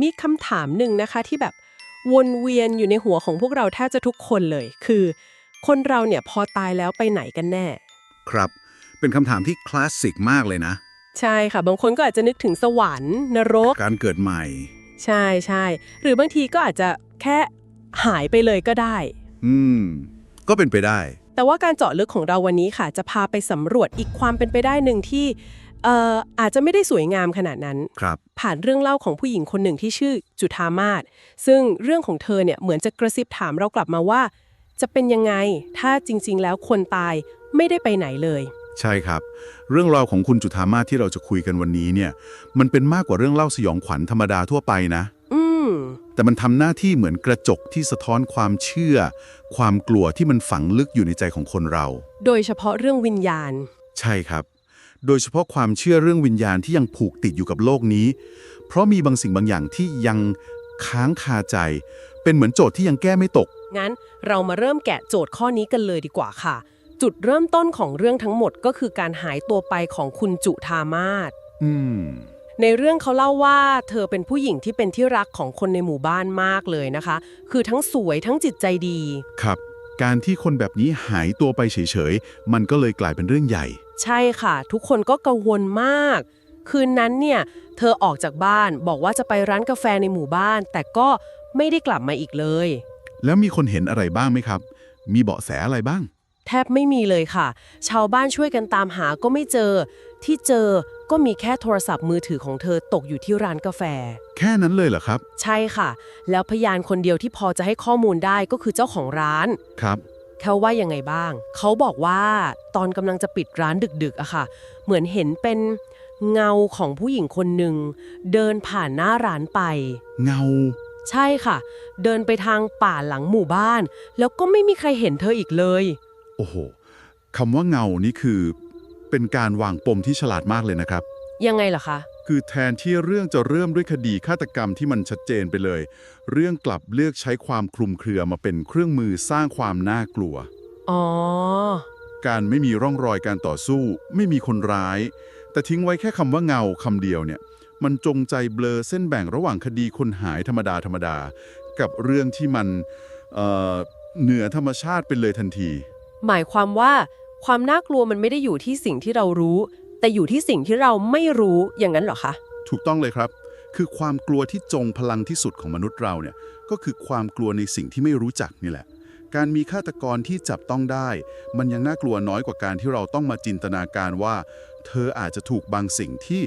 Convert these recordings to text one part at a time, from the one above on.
มีคำถามหนึ่งนะคะที่แบบวนเวียนอยู่ในหัวของพวกเราแทบจะทุกคนเลย คือ คนเราเนี่ยพอตายแล้วไปไหนกันแน่ ครับ เป็นคำถามที่คลาสสิกมากเลยนะ ใช่ค่ะ บางคนก็อาจจะนึกถึงสวรรค์นรก การเกิดใหม่ ใช่ใช่หรือบางทีก็อาจจะแค่หายไปเลยก็ได้ อืม ก็เป็นไปได้ แต่ว่าการเจาะลึกของเราวันนี้ค่ะ จะพาไปสำรวจอีกความเป็นไปได้หนึ่งที่ เอ่ออาจจะไม่ได้สวยงามขนาดนั้น ครับ ผ่านเรื่องเล่าของผู้หญิงคนหนึ่งที่ชื่อจุธามาศซึ่งเรื่องของเธอเนี่ยเหมือนจะกระซิบถามเรากลับมาว่า จะเป็นยังไงถ้าจริง ๆ แล้วคนตายไม่ได้ไปไหนเลย ใช่ครับ เรื่องราวของคุณจุธามาศที่เราจะคุยกันวันนี้เนี่ย มันเป็นมากกว่าเรื่องเล่าสยองขวัญธรรมดาทั่วไปนะ อืม แต่มันทำหน้าที่เหมือนกระจกที่สะท้อนความเชื่อ ความกลัวที่มันฝังลึกอยู่ในใจของคนเรา โดยเฉพาะเรื่องวิญญาณ ใช่ครับ โดยเฉพาะความเชื่อเรื่องวิญญาณที่ยังผูกติดอยู่กับโลกนี้ เพราะมีบางสิ่งบางอย่างที่ยังค้างคาใจ เป็นเหมือนโจทย์ที่ยังแก้ไม่ตก งั้นเรามาเริ่มแกะโจทย์ข้อนี้กันเลยดีกว่าค่ะ จุดเริ่มต้นของเรื่องทั้งหมดก็คือการหายตัวไปของคุณจุธามาศอืม ในเรื่องเขาเล่าว่า เธอเป็นผู้หญิงที่เป็นที่รักของคนในหมู่บ้านมากเลยนะคะ คือทั้งสวยทั้งจิตใจดี ครับ การที่คนแบบนี้หายตัวไปเฉยๆ มันก็เลยกลายเป็นเรื่องใหญ่ ใช่ค่ะ ทุกคนก็กังวลมาก คืนนั้นเนี่ย เธอออกจากบ้านบอกว่าจะไปร้านกาแฟในหมู่บ้าน แต่ก็ไม่ได้กลับมาอีกเลย แล้วมีคนเห็นอะไรบ้างไหมครับ มีเบาะแสอะไรบ้าง แทบไม่มีเลยค่ะ ชาวบ้านช่วยกันตามหาก็ไม่เจอ ที่เจอก็มีแค่โทรศัพท์มือถือของเธอตกอยู่ที่ร้านกาแฟ แค่นั้นเลยเหรอครับ ใช่ค่ะ แล้วพยานคนเดียวที่พอจะให้ข้อมูลได้ก็คือเจ้าของร้าน ครับ เขาว่ายังไงบ้าง เขาบอกว่าตอนกำลังจะปิดร้านดึกๆอะค่ะ เหมือนเห็นเป็นเงาของผู้หญิงคนหนึ่งเดินผ่านหน้าร้านไป เงา ใช่ค่ะ เดินไปทางป่าหลังหมู่บ้าน แล้วก็ไม่มีใครเห็นเธออีกเลย โอ้โหคำว่าเงานี่คือ เป็นการวางปมที่ฉลาดมากเลยนะครับ ยังไงล่ะคะ คือแทนที่เรื่องจะเริ่มด้วยคดีฆาตกรรมที่มันชัดเจนไปเลย เรื่องกลับเลือกใช้ความคลุมเครือมาเป็นเครื่องมือสร้างความน่ากลัว อ๋อ การไม่มีร่องรอยการต่อสู้ ไม่มีคนร้าย แต่ทิ้งไว้แค่คำว่าเงาคำเดียวเนี่ย มันจงใจเบลอเส้นแบ่งระหว่างคดีคนหายธรรมดาธรรมดา กับเรื่องที่มันเอ่อเหนือธรรมชาติไปเลยทันที หมายความว่าความน่ากลัวมันไม่ได้อยู่ที่สิ่งที่เรารู้ แต่อยู่ที่สิ่งที่เราไม่รู้อย่างนั้นเหรอคะ ถูกต้องเลยครับ คือความกลัวที่จงพลังที่สุดของมนุษย์เราเนี่ยก็คือความกลัวในสิ่งที่ไม่รู้จักนี่แหละ การมีฆาตกรที่จับต้องได้ มันยังน่ากลัวน้อยกว่าการที่เราต้องมาจินตนาการว่า เธออาจจะถูกบางสิ่งที่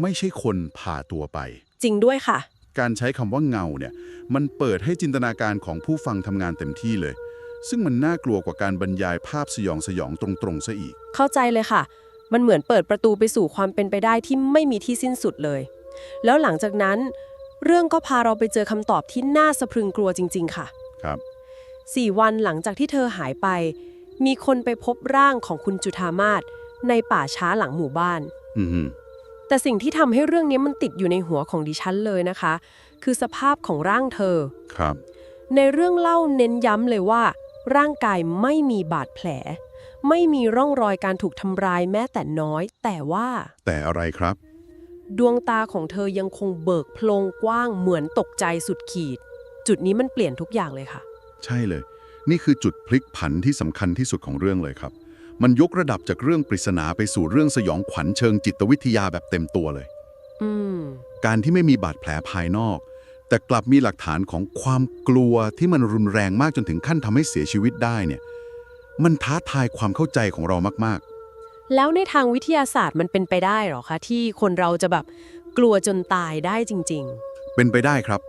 ไม่ใช่คนพาตัวไป จริงด้วยค่ะ การใช้คำว่าเงาเนี่ยมันเปิดให้จินตนาการของผู้ฟังทำงานเต็มที่เลย ซึ่งมันน่ากลัวกว่าการบรรยายภาพสยองสยองตรงๆซะอีก เข้าใจเลยค่ะ มันเหมือนเปิดประตูไปสู่ความเป็นไปได้ที่ไม่มีที่สิ้นสุดเลย แล้วหลังจากนั้น เรื่องก็พาเราไปเจอคำตอบที่น่าสะพรึงกลัวจริง ๆ ค่ะ ครับสี่วันหลังจากที่เธอหายไป มีคนไปพบร่างของคุณจุธามาศในป่าช้าหลังหมู่บ้าน อือฮึแต่สิ่งที่ทำให้เรื่องนี้มันติดอยู่ในหัวของดิฉันเลยนะคะ คือสภาพของร่างเธอ ครับ ในเรื่องเล่าเน้นย้ำเลยว่า ร่างกายไม่มีบาดแผล ไม่มีร่องรอยการถูกทำร้ายแม้แต่น้อย แต่ว่า แต่อะไรครับ ดวงตาของเธอยังคงเบิกโพลงกว้างเหมือนตกใจสุดขีด จุดนี้มันเปลี่ยนทุกอย่างเลยค่ะ ใช่เลย นี่คือจุดพลิกผันที่สำคัญที่สุดของเรื่องเลยครับ มันยกระดับจากเรื่องปริศนาไปสู่เรื่องสยองขวัญเชิงจิตวิทยาแบบเต็มตัวเลย อืม การที่ไม่มีบาดแผลภายนอก แต่กลับมีหลักฐานของความกลัวที่มันรุนแรงมากจนถึงขั้นทำให้เสียชีวิตได้เนี่ย มันท้าทายความเข้าใจของเรามากแล้วในทางวิทยาศาสตร์มันเป็นไปได้เหรอคะ ที่คนเราจะแบบกลัวจนตายได้จริง ๆ เป็นไปได้ครับ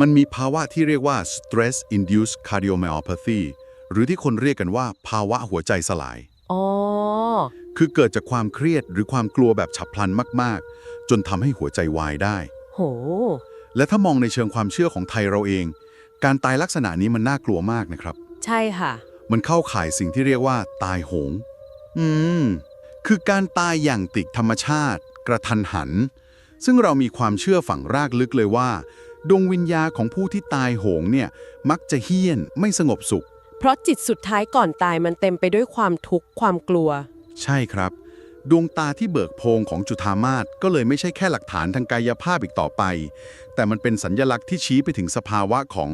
มันมีภาวะที่เรียกว่า stress induced cardiomyopathy หรือที่คนเรียกกันว่า ภาวะหัวใจสลายๆอ๋อคือเกิดจากความเครียดหรือความกลัวแบบฉับพลันมาก ๆ จนทำให้หัวใจวายได้ โห และถ้ามองในเชิงความเชื่อของไทยเราเอง การตายลักษณะนี้มันน่ากลัวมากนะครับ ใช่ค่ะ มันเข้าข่ายสิ่งที่เรียกว่า ตายโหง อืม คือการตายอย่างติดธรรมชาติ กระทันหัน ซึ่งเรามีความเชื่อฝังรากลึกเลยว่า ดวงวิญญาณของผู้ที่ตายโหงเนี่ย มักจะเฮี้ยนไม่สงบสุข เพราะจิตสุดท้ายก่อนตายมันเต็มไปด้วยความทุกข์ความกลัว ใช่ครับ ดวงตาที่เบิกโพรงของจุธามาศก็เลยไม่ใช่แค่หลักฐานทางกายภาพอีกต่อไป แต่มันเป็นสัญญลักษณ์ที่ชี้ไปถึงสภาวะของ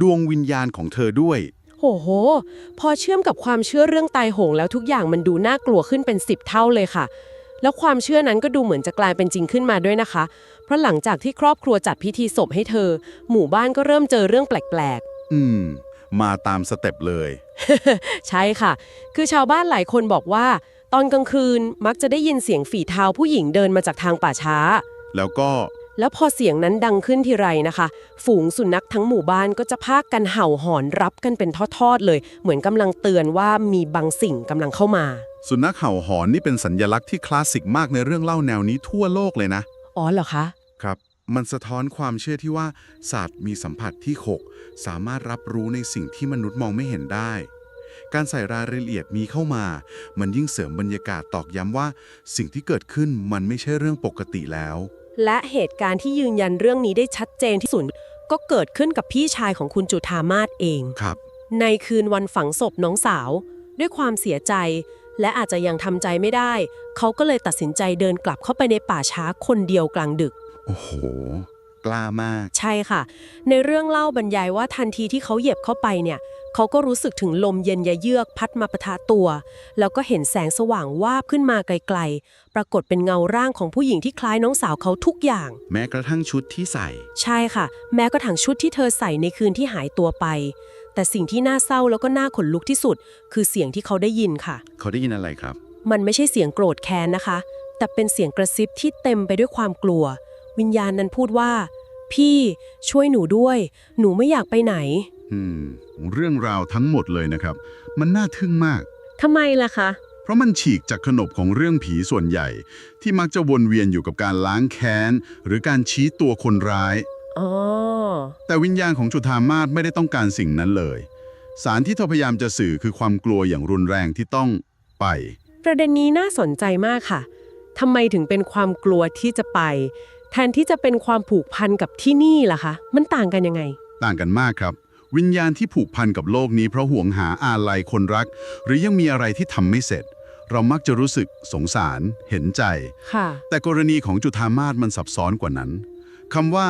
ดวงวิญญาณของเธอด้วย โหโห พอเชื่อมกับความเชื่อเรื่องตายโหงแล้วทุกอย่างมันดูน่ากลัวขึ้นเป็นสิบเท่าเลยค่ะ แล้วความเชื่อนั้นก็ดูเหมือนจะกลายเป็นจริงขึ้นมาด้วยนะคะ เพราะหลังจากที่ครอบครัวจัดพิธีศพให้เธอ หมู่บ้านก็เริ่มเจอเรื่องแปลกอืม มาตามสเต็ปเลยๆใช่ค่ะ คือชาวบ้านหลายคนบอกว่า ตอนกลางคืนมักจะได้ยินเสียงฝีเท้าผู้หญิงเดินมาจากทางป่าช้า แล้วก็ แล้วพอเสียงนั้นดังขึ้นทีไรนะคะ ฝูงสุนัขทั้งหมู่บ้านก็จะพากันเห่าหอนรับกันเป็นทอดๆเลย เหมือนกำลังเตือนว่ามีบางสิ่งกำลังเข้ามา สุนัขเห่าหอนนี่เป็นสัญญลักษณ์ที่คลาสสิกมากในเรื่องเล่าแนวนี้ทั่วโลกเลยนะ อ๋อเหรอคะ ครับ มันสะท้อนความเชื่อที่ว่าศาสตร์มีสัมผัสที่6สามารถรับรู้ในสิ่งที่มนุษย์มองไม่เห็นได้ การใส่รายละเอียดมีเข้ามา มันยิ่งเสริมบรรยากาศตอกย้ำว่า สิ่งที่เกิดขึ้นมันไม่ใช่เรื่องปกติแล้ว และเหตุการณ์ที่ยืนยันเรื่องนี้ได้ชัดเจนที่สุดก็เกิดขึ้นกับพี่ชายของคุณจุธามาศเอง ครับ ในคืนวันฝังศพน้องสาว ด้วยความเสียใจ และอาจจะยังทำใจไม่ได้ เขาก็เลยตัดสินใจเดินกลับเข้าไปในป่าช้าคนเดียวกลางดึก โอ้โห กล้ามาก ใช่ค่ะ ในเรื่องเล่าบรรยายว่าทันทีที่เขาเหยียบเข้าไปเนี่ยเขาก็รู้สึกถึงลมเย็นยะเยือกพัดมาปะทะตัว แล้วก็เห็นแสงสว่างวาบขึ้นมาไกลๆ ปรากฏเป็นเงาร่างของผู้หญิงที่คล้ายน้องสาวเขาทุกอย่าง แม้กระทั่งชุดที่ใส่ ใช่ค่ะ แม้กระทั่งชุดที่เธอใส่ในคืนที่หายตัวไป แต่สิ่งที่น่าเศร้าแล้วก็น่าขนลุกที่สุด คือเสียงที่เขาได้ยินค่ะ เขาได้ยินอะไรครับ มันไม่ใช่เสียงโกรธแค้นนะคะ แต่เป็นเสียงกระซิบที่เต็มไปด้วยความกลัว วิญญาณนั้นพูดว่า พี่ช่วยหนูด้วย หนูไม่อยากไปไหน อืม เรื่องราวทั้งหมดเลยนะครับ มันน่าทึ่งมาก ทำไมล่ะคะ เพราะมันฉีกจากขนบของเรื่องผีส่วนใหญ่ ที่มักจะวนเวียนอยู่กับการล้างแค้น หรือการชี้ตัวคนร้าย อ๋อ แต่วิญญาณของจุธามาศไม่ได้ต้องการสิ่งนั้นเลย สารที่เธอพยายามจะสื่อคือความกลัวอย่างรุนแรงที่ต้องไป ประเด็นนี้น่าสนใจมากค่ะทำไมถึงเป็นความกลัวที่จะไป แทนที่จะเป็นความผูกพันกับที่นี่ล่ะคะ มันต่างกันยังไง ต่างกันมากครับ วิญญาณที่ผูกพันกับโลกนี้เพราะห่วงหาอาลัยคนรัก หรือยังมีอะไรที่ทำไม่เสร็จ เรามักจะรู้สึกสงสาร เห็นใจ ค่ะ แต่กรณีของจุธามาศมันซับซ้อนกว่านั้นคำว่า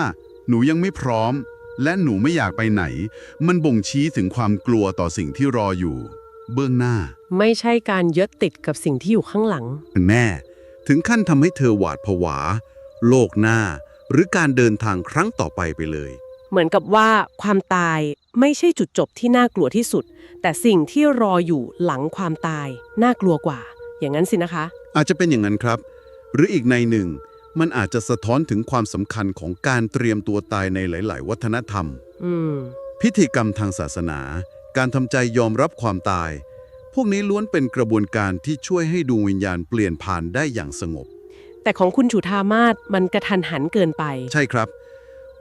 หนูยังไม่พร้อม และหนูไม่อยากไปไหน มันบ่งชี้ถึงความกลัวต่อสิ่งที่รออยู่ เบื้องหน้า ไม่ใช่การยึดติดกับสิ่งที่อยู่ข้างหลังแม่ถึงขั้นทำให้เธอหวาดผวา โลกหน้า หรือการเดินทางครั้งต่อไปไปเลย เหมือนกับว่าความตายไม่ใช่จุดจบที่น่ากลัวที่สุด แต่สิ่งที่รออยู่หลังความตายน่ากลัวกว่า อย่างนั้นสินะคะ อาจจะเป็นอย่างนั้นครับ หรืออีกในหนึ่ง มันอาจจะสะท้อนถึงความสำคัญของการเตรียมตัวตายในหลาย ๆ วัฒนธรรม อืม พิธีกรรมทางศาสนา การทำใจยอมรับความตาย พวกนี้ล้วนเป็นกระบวนการที่ช่วยให้ดวงวิญญาณเปลี่ยนผ่านได้อย่างสงบ แต่ของคุณฉุธามาศมันกระทันหันเกินไป ใช่ครับ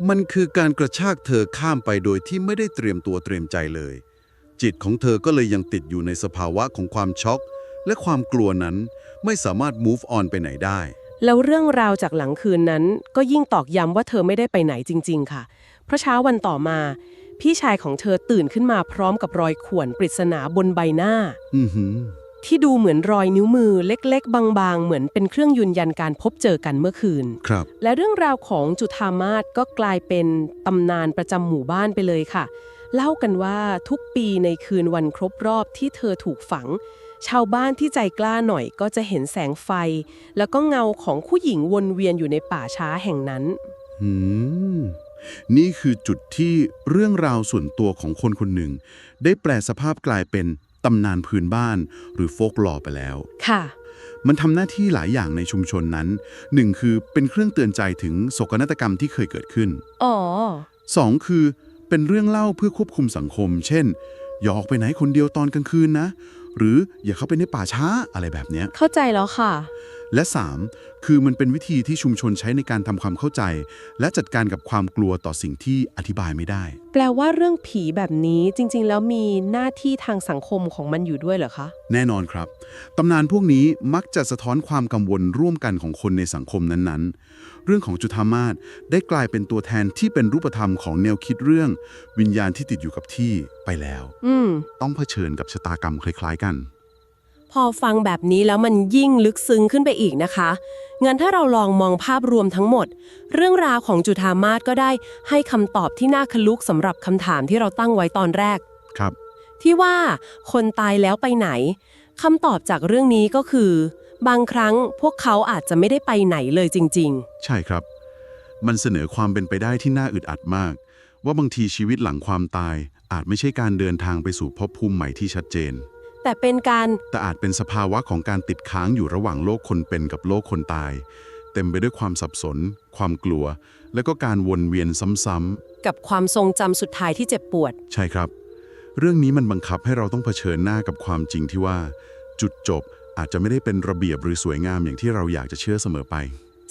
มันคือการกระชากเธอข้ามไปโดยที่ไม่ได้เตรียมตัวเตรียมใจเลย จิตของเธอก็เลยยังติดอยู่ในสภาวะของความช็อก และความกลัวนั้นไม่สามารถ move on ไปไหนได้ แล้วเรื่องราวจากหลังคืนนั้น ก็ยิ่งตอกย้ำว่าเธอไม่ได้ไปไหนจริง ๆ ค่ะ เพราะเช้าวันต่อมา พี่ชายของเธอตื่นขึ้นมาพร้อมกับรอยข่วนปริศนาบนใบหน้า อือหือ ที่ดูเหมือนรอยนิ้วมือเล็ก ๆ บาง ๆ เหมือนเป็นเครื่องยืนยันการพบเจอกันเมื่อคืน ครับ และเรื่องราวของจุธามาศก็กลายเป็นตำนานประจำหมู่บ้านไปเลยค่ะ เล่ากันว่าทุกปีในคืนวันครบรอบที่เธอถูกฝัง ชาวบ้านที่ใจกล้าหน่อยก็จะเห็นแสงไฟ แล้วก็เงาของผู้หญิงวนเวียนอยู่ในป่าช้าแห่งนั้น อืม นี่คือจุดที่เรื่องราวส่วนตัวของคนคนหนึ่ง ได้แปลสภาพกลายเป็น ตำนานพื้นบ้านหรือโฟกลอไปแล้ว ค่ะ มันทำหน้าที่หลายอย่างในชุมชนนั้นหนึ่งคือเป็นเครื่องเตือนใจถึงโศกนาฏกรรมที่เคยเกิดขึ้นอ๋อสองคือเป็นเรื่องเล่าเพื่อควบคุมสังคม เช่นอย่าออกไปไหนคนเดียวตอนกลางคืนนะ หรืออย่าเข้าไปในป่าช้าอะไรแบบเนี้ยเข้าใจแล้วค่ะ และ 3. คือมันเป็นวิธีที่ชุมชนใช้ในการทำความเข้าใจ และจัดการกับความกลัวต่อสิ่งที่อธิบายไม่ได้ แปลว่าเรื่องผีแบบนี้จริง ๆ แล้วมีหน้าที่ทางสังคมของมันอยู่ด้วยเหรอคะ แน่นอนครับ ตำนานพวกนี้มักจะสะท้อนความกังวลร่วมกันของคนในสังคมนั้นๆ เรื่องของจุธามาศได้กลายเป็นตัวแทนที่เป็นรูปธรรมของแนวคิดเรื่อง วิญญาณที่ติดอยู่กับที่ไปแล้วอืมต้องเผชิญกับชะตากรรมคล้าย ๆ กัน พอฟังแบบนี้แล้วมันยิ่งลึกซึ้งขึ้นไปอีกนะคะ งั้นถ้าเราลองมองภาพรวมทั้งหมด เรื่องราวของจุธามาศก็ได้ให้คำตอบที่น่าขลุกสำหรับคำถามที่เราตั้งไว้ตอนแรก ครับ ที่ว่าคนตายแล้วไปไหนคำตอบจากเรื่องนี้ก็คือ บางครั้งพวกเขาอาจจะไม่ได้ไปไหนเลยจริง ใช่ครับ มันเสนอความเป็นไปได้ที่น่าอึดอัดมาก ว่าบางทีชีวิตหลังความตายอาจไม่ใช่การเดินทางไปสู่ภพภูมิใหม่ที่ชัดเจนๆ แต่เป็นการแต่อาจเป็นสภาวะของการติดค้างอยู่ระหว่างโลกคนเป็นกับโลกคนตาย เต็มไปด้วยความสับสน ความกลัว และก็การวนเวียนซ้ำกับความทรงจำสุดท้ายที่เจ็บปวด ๆ ใช่ครับ เรื่องนี้มันบังคับให้เราต้องเผชิญหน้ากับความจริงที่ว่า จุดจบอาจจะไม่ได้เป็นระเบียบหรือสวยงามอย่างที่เราอยากจะเชื่อเสมอไป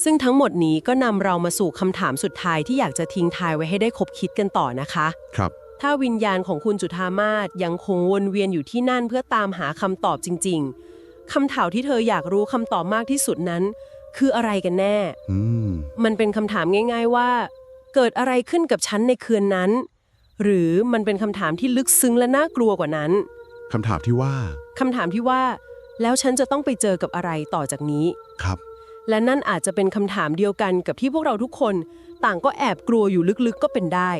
ซึ่งทั้งหมดนี้ก็นำเรามาสู่คำถามสุดท้ายที่อยากจะทิ้งทายไว้ให้ได้คบคิดกันต่อนะคะ ครับ ถ้าวิญญาณของคุณจุธามาศยังคงวนเวียนอยู่ที่นั่นเพื่อตามหาคำตอบจริง ๆคำถามที่เธออยากรู้คำตอบมากที่สุดนั้น คืออะไรกันแน่อืมมันเป็นคำถามง่าย ๆว่า เกิดอะไรขึ้นกับฉันในคืนนั้น หรือมันเป็นคำถามที่ลึกซึ้งและน่ากลัวกว่านั้นคำถามที่ว่าคำถามที่ว่า แล้วฉันจะต้องไปเจอกับอะไรต่อจากนี้ ครับ และนั่นอาจจะเป็นคำถามเดียวกันกับที่พวกเราทุกคน ต่างก็แอบกลัวอยู่ลึกๆก็เป็นได้